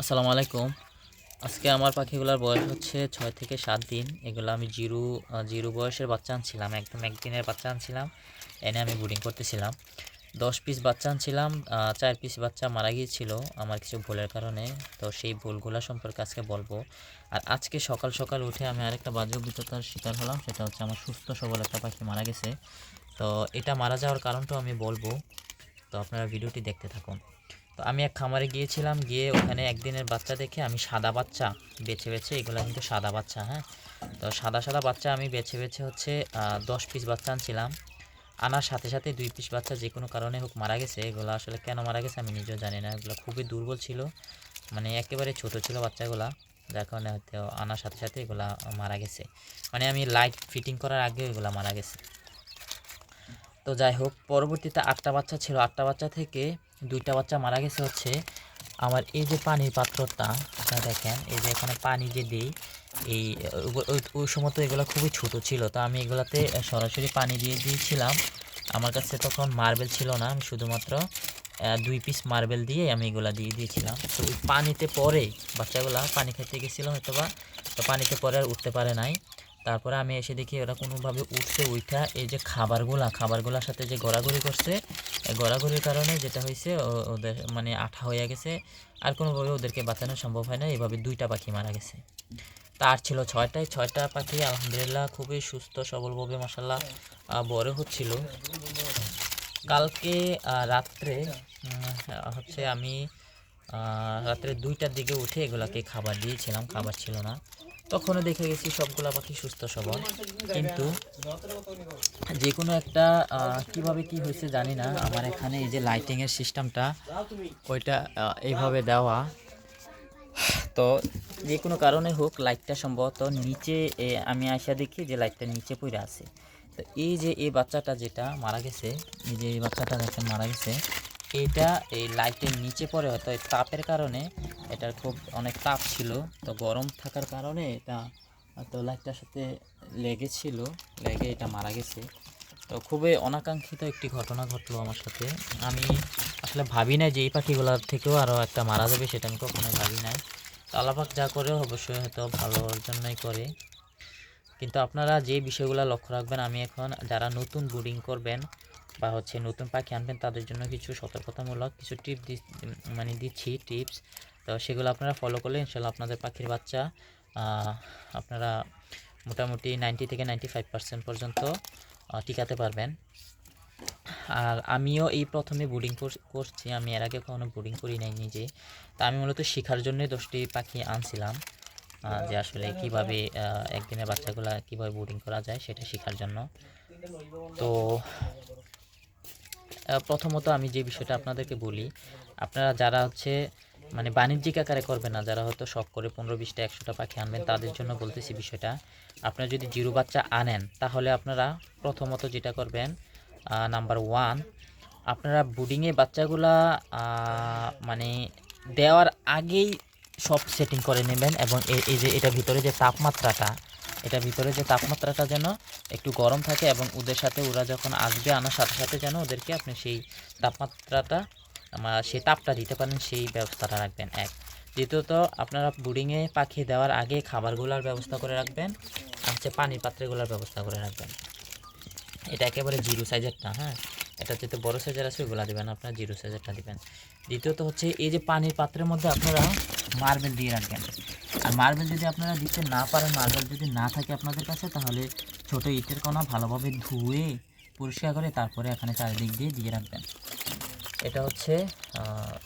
আসসালামু আলাইকুম। আজকে আমার পাখিগুলোর বয়স হচ্ছে ছয় থেকে সাত দিন। এগুলো আমি জিরু জিরু বয়সের বাচ্চা আনছিলাম, একদম একদিনের বাচ্চা আনছিলাম। এনে আমি ব্রিডিং করতেছিলাম। দশ পিস বাচ্চা আনছিলাম চার পিস বাচ্চা মারা গিয়েছিল আমার কিছু ভুলের কারণে। তো সেই ভুলগুলো সম্পর্কে আজকে বলব। আর আজকে সকাল সকাল উঠে আমি আরেকটা বাজে অভিজ্ঞতার শিকার হলাম, সেটা হচ্ছে আমার সুস্থ সবল একটা পাখি মারা গেছে। তো এটা মারা যাওয়ার কারণটাও আমি বলব। তো আপনারা ভিডিওটি দেখতে থাকুন। তো আমি এক খামারে গিয়েছিলাম, গিয়ে ওখানে একদিনের বাচ্চা দেখে আমি সাদা বাচ্চা, বেছে বেছে, এগুলো কিন্তু সাদা বাচ্চা হ্যাঁ? তো সাদা সাদা বাচ্চা আমি বেছে বেছে হচ্ছে দশ পিস বাচ্চা আনছিলাম। আনার সাথে সাথে দুই পিস বাচ্চা যে কোনো কারণে হোক মারা গেছে, এগুলো আসলে কেন মারা গেছে আমি নিজেও জানি না, এগুলো খুবই দুর্বল ছিল। মানে একেবারে ছোট ছিল বাচ্চাগুলা, যার কারণে হয়তো আনার সাথে সাথে এগুলা মারা গেছে। মানে আমি লাইট ফিটিং করার আগে এগুলা মারা গেছে। তো যাই হোক, পরবর্তীতে আটটা বাচ্চা ছিল, আটটা বাচ্চা থেকে দুইটা বাচ্চা মারা গেছে হচ্ছে আমার এই যে পানির পাত্রটা, আপনারা দেখেন, এই যে এখানে পানি যে দিই, এই, ওই- সময় তো এগুলো খুবই ছোট ছিল, তো আমি এগুলাতে সরাসরি পানি দিয়ে দিয়েছিলাম। আমার কাছে তখন মার্বেল ছিল না, আমি শুধুমাত্র দুই পিস মার্বেল দিয়ে আমি এগুলা দিয়ে দিয়েছিলাম। তো ওই পানিতে পরে বাচ্চাগুলা পানি খেতে গেছিল হয়তো বা তো পানিতে পরে আর উঠতে পারে নাই। তারপরে আমি এসে দেখি ওরা কোনোভাবে উঠছে উঠা এই যে খাবারগুলা, খাবারগুলোর সাথে যে গড়াগড়ি করছে গড়াগড়ির কারণে যেটা হয়েছে ওদের মানে আঠা হয়ে গেছে, আর কোনোভাবে ওদেরকে বাঁচানো সম্ভব হয় না, এভাবে দুইটা পাখি মারা গেছে। তার ছিল ছয়টায়, ছয়টা পাখি আলহামদুলিল্লাহ খুবই সুস্থ, সবলভাবে মশাল্লাহ বড় হচ্ছিল। কালকে রাত্রে হচ্ছে আমি রাত্রে দুইটার দিকে উঠে এগুলাকে খাবার দিয়েছিলাম, খাবার ছিল না। তখনও দেখে গেছি সবগুলা পাখি সুস্থ সবল। কিন্তু যে কোনো একটা কীভাবে কি হয়েছে জানি না। আমার এখানে এই যে লাইটিংয়ের সিস্টেমটা ওইটা এইভাবে দেওয়া। তো যে কোনো কারণে হোক লাইটটা সম্ভবত নিচে আমি আশা দেখি যে লাইটটা নিচে পড়ে আছে। তো এই যে এই বাচ্চাটা যেটা মারা গেছে, এই যে এই বাচ্চাটা দেখেন মারা গেছে এটা এই লাইটের নিচে পড়ে হয়তো তাপের কারণে এটার খুব অনেক তাপ ছিল। তো গরম থাকার কারণে এটা, তো লাইটটার সাথে লেগেছিল, লেগে এটা মারা গেছে। তো খুবই অনাকাঙ্ক্ষিত একটি ঘটনা ঘটলো আমার সাথে। আমি আসলে ভাবি নাই যে এই পাখিগুলোর থেকেও আরও একটা মারা যাবে, সেটা আমি কখনোই ভাবি নাই। তো আল্লাপাক যা করে, অবশ্যই হয়তো ভালোর জন্যই করে। কিন্তু আপনারা যে বিষয়গুলো লক্ষ্য রাখবেন, আমি এখন যারা নতুন ব্রিডিং করবেন বা হচ্ছে নতুন পাখি আনবেন, তাদের জন্য কিছু সতর্কতামূলক কিছু টিপ মানে দিচ্ছি টিপস। তো সেগুলো আপনারা ফলো করলে ইনশাল্লাহ আপনাদের পাখির বাচ্চা আপনারা মোটামুটি নাইনটি থেকে নাইনটি ফাইভ পার্সেন্ট পর্যন্ত টিকাতে পারবেন। আর আমিও এই প্রথমে বোর্ডিং করছি, আমি এর আগে কখনো বোর্ডিং করি নাই নিজে। তা আমি মূলত শেখার জন্যই দশটি পাখি আনছিলাম যে আসলে কীভাবে একদিনের বাচ্চাগুলা কীভাবে বোর্ডিং করা যায় সেটা শেখার জন্য। তো প্রথমত আমি যে বিষয়টা আপনাদেরকে বলি, আপনারা যারা হচ্ছে মানে বাণিজ্যিক আকারে করবেন না, যারা হয়তো শখ করে পনেরো বিশটা, একশোটা পাখি আনবেন, তাদের জন্য বলতেছি বিষয়টা, আপনারা যদি জিরো বাচ্চা আনেন, তাহলে আপনারা প্রথমত যেটা করবেন নাম্বার ওয়ান আপনারা বুডিংয়ে বাচ্চাগুলা মানে দেওয়ার আগেই সব সেটিং করে নেবেন এবং এই যে এটা ভিতরে যে তাপমাত্রাটা এটা ভিতরে যে তাপমাত্রাটা যেন একটু গরম থাকে এবং ওদের সাথে ওরা যখন আসবে আনার সাথে সাথে যেন ওদেরকে আপনি সেই তাপমাত্রাটা সেই তাপটা দিতে পারেন, সেই ব্যবস্থাটা রাখবেন। এক। দ্বিতীয়ত, আপনারা বুডিংয়ে পাখি দেওয়ার আগে খাবারগুলোর ব্যবস্থা করে রাখবেন আর হচ্ছে পানির পাত্রগুলোর ব্যবস্থা করে রাখবেন। এটা একেবারে জিরো সাইজেরটা হ্যাঁ? এটা যেতে বড় সাইজের আছে, ওইগুলো দেবেন, আপনারা জিরো সাইজেরটা দিবেন। দ্বিতীয়ত হচ্ছে, এই যে পানির পাত্রের মধ্যে আপনারা মার্বেল দিয়ে রাখবেন। আর মার্বেল যদি আপনারা দিতে না পারেন মার্বেল যদি না থাকে আপনাদের কাছে, তাহলে ছোট ইটের কণা ভালোভাবে ধুয়ে পরিষ্কার করে তারপরে এখানে চারিদিক দিয়ে দিয়ে রাখবেন। এটা হচ্ছে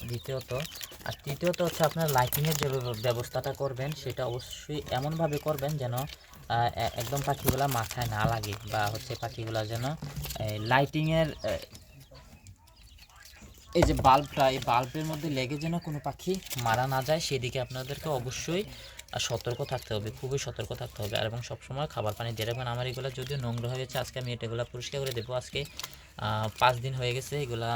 দ্বিতীয়ত। আর তৃতীয়ত হচ্ছে আপনার লাইটিংয়ের যে ব্যব- ব্যবস্থাটা করবেন, সেটা অবশ্যই এমনভাবে করবেন যেন একদম পাখিগুলা মাথায় না লাগে বা হচ্ছে পাখিগুলা যেন লাইটিংয়ের এই যে বাল্বটা এই বাল্বের মধ্যে লেগে যেন কোনো পাখি মারা না যায়, সেদিকে আপনাদেরকে অবশ্যই সতর্ক থাকতে হবে, খুবই সতর্ক থাকতে হবে। আর এবং সবসময় খাবার পানি দিয়ে রাখবেন। আমার এগুলো যদিও নোংরা হয়ে গেছে, আজকে আমি এটাগুলো পরিষ্কার করে দেবো। আজকে পাঁচ দিন হয়ে গেছে এগুলা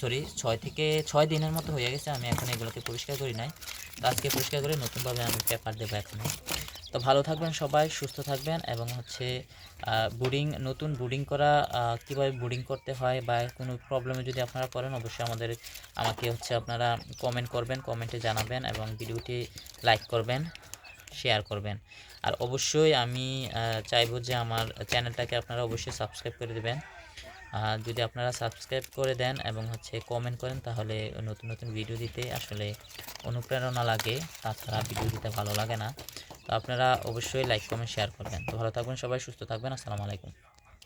সরি ছয় থেকে ছয় দিনের মতো হয়ে গেছে, আমি এখন এগুলোকে পরিষ্কার করি নাই। আজকে পরিষ্কার করে নতুনভাবে আমি পেপার দেবো এখন তো ভালো থাকবেন সবাই, সুস্থ থাকবেন এবং হচ্ছে বুডিং নতুন বুডিং করা কীভাবে বুডিং করতে হয় বা কোনো প্রবলেমে যদি আপনারা করেন অবশ্যই আমাদের, আমাকে হচ্ছে আপনারা কমেন্ট করবেন কমেন্টে জানাবেন এবং ভিডিওটি লাইক করবেন শেয়ার করবেন। আর অবশ্যই আমি চাইব যে আমার চ্যানেলটাকে আপনারা অবশ্যই সাবস্ক্রাইব করে দেবেন। যদি আপনারা সাবস্ক্রাইব করে দেন এবং হচ্ছে কমেন্ট করেন, তাহলে নতুন নতুন ভিডিও দিতে আসলে অনুপ্রেরণা লাগে। তাছাড়া ভিডিও দিতে ভালো লাগে না। তো আপনারা অবশ্যই লাইক কমেন্ট শেয়ার করবেন। তো ভালো থাকবেন সবাই, সুস্থ থাকবেন। আসসালামু আলাইকুম।